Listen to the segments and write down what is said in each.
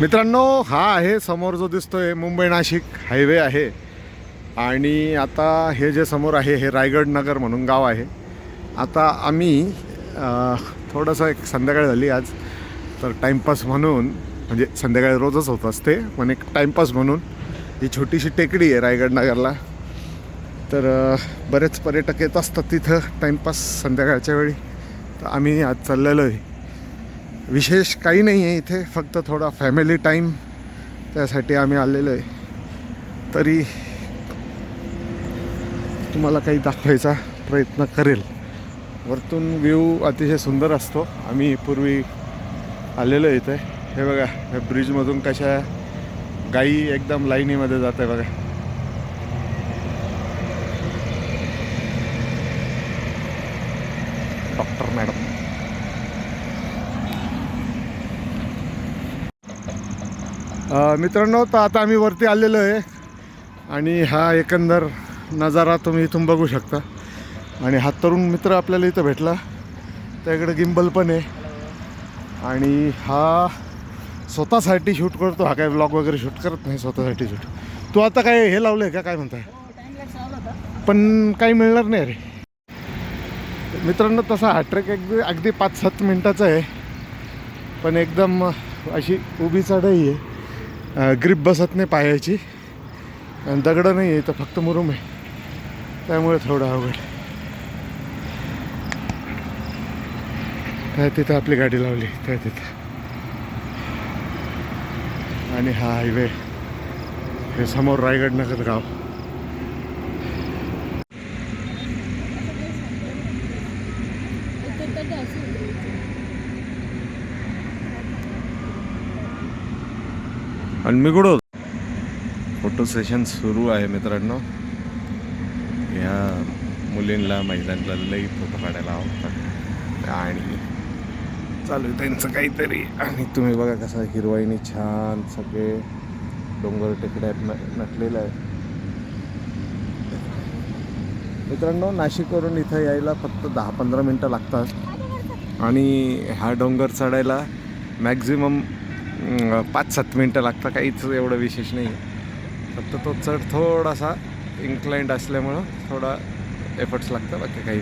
मित्रांनो हा आहे समोर जो दिसतोय मुंबई नाशिक हायवे आहे. आणि आता हे जे समोर आहे हे रायगड नगर म्हणून गाव आहे. आता आम्ही थोडंसं एक संध्याकाळ झाली आज. तर टाईमपास म्हणून म्हणजे संध्याकाळी रोजच होत असते पण एक टाईमपास म्हणून ही छोटीशी टेकडी आहे रायगड नगरला. तर बरेच पर्यटक येत असतात तिथं टाईमपास संध्याकाळच्या वेळी. तर आम्ही आज चाललेलो आहे. विशेष काही नाही आहे इथे फक्त थोडा फॅमिली टाईम त्यासाठी आम्ही आलेलो आहे तरी तुम्हाला काही दाखवायचा प्रयत्न करेल. वरतून व्ह्यू अतिशय सुंदर असतो. आम्ही पूर्वी आलेलो आहे इथे. हे बघा ह्या ब्रिजमधून कशा गाई एकदम लाईनीमध्ये जात आहे बघा. डॉक्टर मॅडम मित्रांनो तर आता आम्ही वरती आलेलो आहे. आणि हा एकंदर नजारा तुम्ही इथून बघू शकता. आणि हा तरुण मित्र आपल्याला इथं भेटला. त्याकडे गिंबल पण आहे. आणि हा स्वतःसाठी शूट करतो. हा काय ब्लॉग वगैरे शूट करत नाही स्वतःसाठी शूट. तू आता काय हे लावलं आहे का? काय म्हणताय? पण काही मिळणार नाही अरे मित्रांनो तसा हा ट्रेक अगदी अगदी पाच सात मिनटाचा आहे. पण एकदम अशी उभी चढाई आहे. ग्रीप बसत नाही पायाची. आणि दगडं नाही आहे तर फक्त मुरुम आहे. त्यामुळे थोडं अवघड. काय तिथं आपली गाडी लावली काय तिथं. आणि हा हायवे हे समोर रायगड नगर गाव. आणि मी कुठं फोटो सेशन सुरू आहे मित्रांनो. ह्या मुलींना महिलांना लई फोटो काढायला आवडतात. आणि चालू आहे त्यांचं काहीतरी. आणि तुम्ही बघा कसं हिरवाईने छान सगळे डोंगर टेकड्यात न नटलेलं आहे. मित्रांनो नाशिकवरून इथं यायला फक्त दहा पंधरा मिनटं लागतात. आणि हा डोंगर चढायला मॅक्झिमम पाच सात मिनटं लागतं काहीच एवढं विशेष नाही. आहे फक्त तो चढ थोडासा इन्क्लाइंट असल्यामुळं थोडा एफर्ट्स लागतं बाकी काही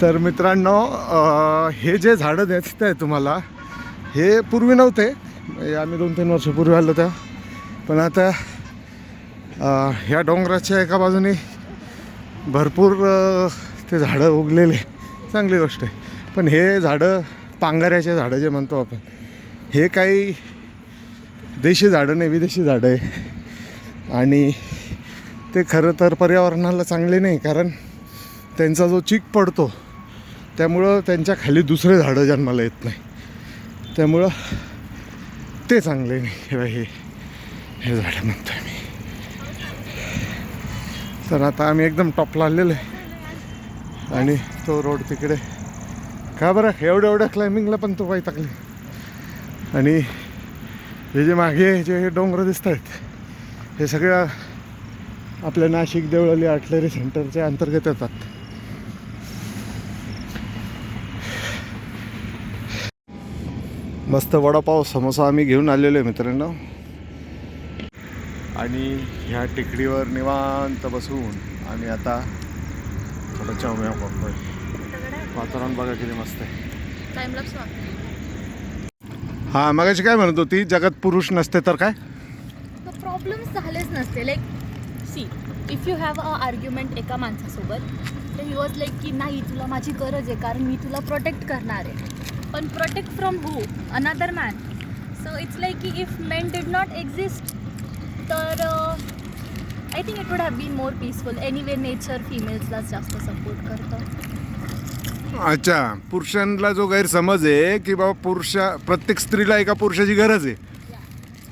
तर मित्रांनो हे जे झाडं दिसत आहे तुम्हाला हे पूर्वी नव्हते. आम्ही दोन तीन वर्षापूर्वी आलो त्या पण आता ह्या डोंगराच्या एका बाजूने भरपूर ते झाडं उगलेले. चांगली गोष्ट आहे. पण हे झाडं पांगाऱ्याचे झाडं जे म्हणतो आपण हे काही देशी झाडं नाही विदेशी झाडं आहे. आणि ते खरं तर पर्यावरणाला चांगले नाही कारण त्यांचा जो चीक पडतो त्यामुळं त्यांच्या खाली दुसरे झाडं जन्माला येत नाही. त्यामुळं ते चांगले नाही. हे हे हे झाडं म्हणतो मी. तर आता आम्ही एकदम टॉपला आलेलो आहे. आणि तो रोड तिकडे. का बरं? एवढ्या एवढ्या क्लाइम्बिंगला पण तो पाय टाकली आणि हे जे मागे जे हे डोंगर दिसत आहेत हे सगळ्या आपल्या नाशिक देवळाली आर्टलरी सेंटरच्या अंतर्गत येतात. मस्त वडापाव समोसा आम्ही घेऊन आलेलो आहे मित्रांनो. आणि ह्या टेकडीवर निवांत बसून आम्ही आता थोडं चवम्या करतोय वातावरण बघा किती मस्त आहे. हा मगाशी काय म्हणत होती? जगात पुरुष नसते तर काय? प्रॉब्लेम्स झालेच नसते. Like see if you have a argument एका माणसासोबत तर ही वॉज लाईक की नाही तुला माझी गरज आहे कारण मी तुला प्रोटेक्ट करणार आहे. पण protect from who another man so it's like की if men did not exist तर I think it would have been more peaceful anyway nature फिमेल्सलाच जास्त सपोर्ट करतं. अच्छा पुरुषांना जो गैरसमज आहे की बाबा पुरुषा प्रत्येक स्त्रीला एका पुरुषाची गरज आहे.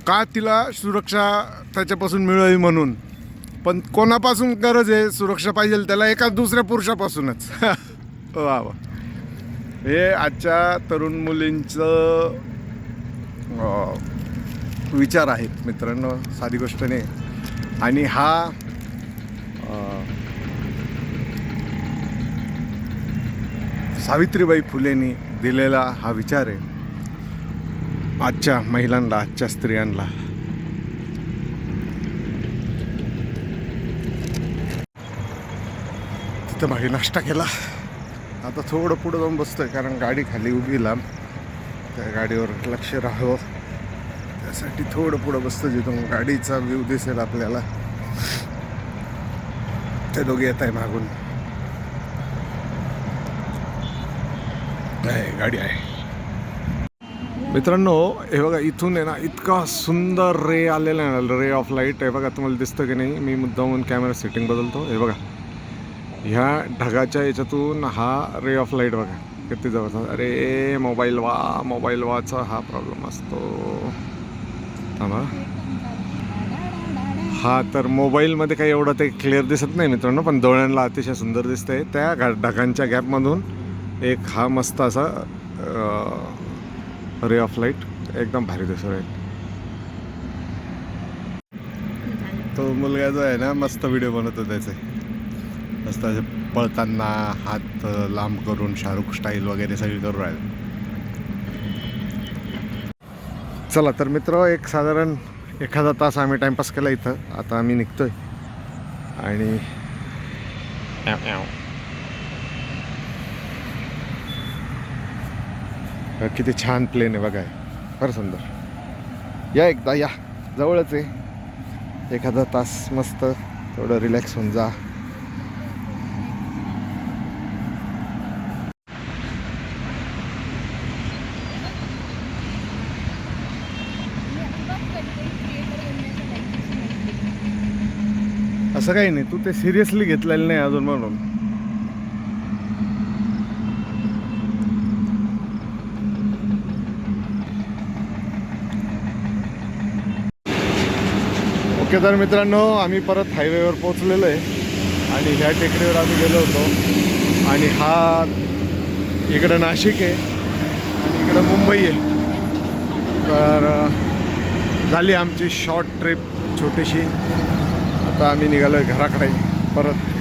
का तिला सुरक्षा त्याच्यापासून मिळावी म्हणून? पण कोणापासून गरज आहे सुरक्षा पाहिजे त्याला? एका दुसऱ्या पुरुषापासूनच. वा वा. हे आजच्या तरुण मुलींचं विचार आहेत मित्रांनो साधी गोष्ट नाही. आणि हा सावित्रीबाई फुलेंनी दिलेला हा विचार आहे. आजच्या महिलांना आजच्या स्त्रियांना. तिथं मागे नाश्ता केला. आता थोडं पुढं जाऊन बसतोय कारण गाडी खाली उभी लांब त्या गाडीवर लक्ष राहावं. त्यासाठी थोडं पुढं बसतं जिथून गाडीचा व्ह्यू दिसेल आपल्याला. ते दोघे येत आहे मागून. आहे गाडी आहे. मित्रांनो हे बघा इथून आहे ना इतका सुंदर रे आलेला आहे ना रे ऑफ लाइट आहे. बघा तुम्हाला दिसतं की नाही? मी मुद्दामून कॅमेरा सेटिंग बदलतो. हे बघा. ह्या ढगाच्या याच्यातून हा रे ऑफ लाइट बघा किती जवळचा अरे मोबाईल वा मोबाईल वाचा हा प्रॉब्लेम असतो. थांबा. हा तर मोबाईलमध्ये काही एवढं ते क्लिअर दिसत नाही मित्रांनो पण डोळ्यांना अतिशय सुंदर दिसतंय. त्या घा ढगांच्या गॅपमधून एक हा मस्त असा रे ऑफ लाइट एकदम भारी दिसतो आहे तो मुलगा जो आहे ना मस्त व्हिडिओ बनवतो त्याचे. मस्त असे पळताना हात लांब करून शाहरुख स्टाईल वगैरे सगळी करून राहिले. चला तर मित्र एक साधारण एखादा तास आम्ही टाईमपास केला इथं. आता आम्ही निघतोय. आणि किती छान प्लेन आहे बघा. फार सुंदर. या एकदा या. जवळच आहे. एखादा तास मस्त थोडं रिलॅक्स होऊन जा. असं काही नाही. तू ते सिरियसली घेतलेलं नाही अजून म्हणून. ओके तर मित्रांनो आम्ही परत हायवेवर पोहोचलेलो आहे. आणि ह्या टेकडीवर आम्ही गेलो होतो. आणि हा इकडं नाशिक आहे. आणि इकडं मुंबई आहे. तर झाली आमची शॉर्ट ट्रिप छोटीशी. आता आम्ही निघालो आहे घराकडे परत.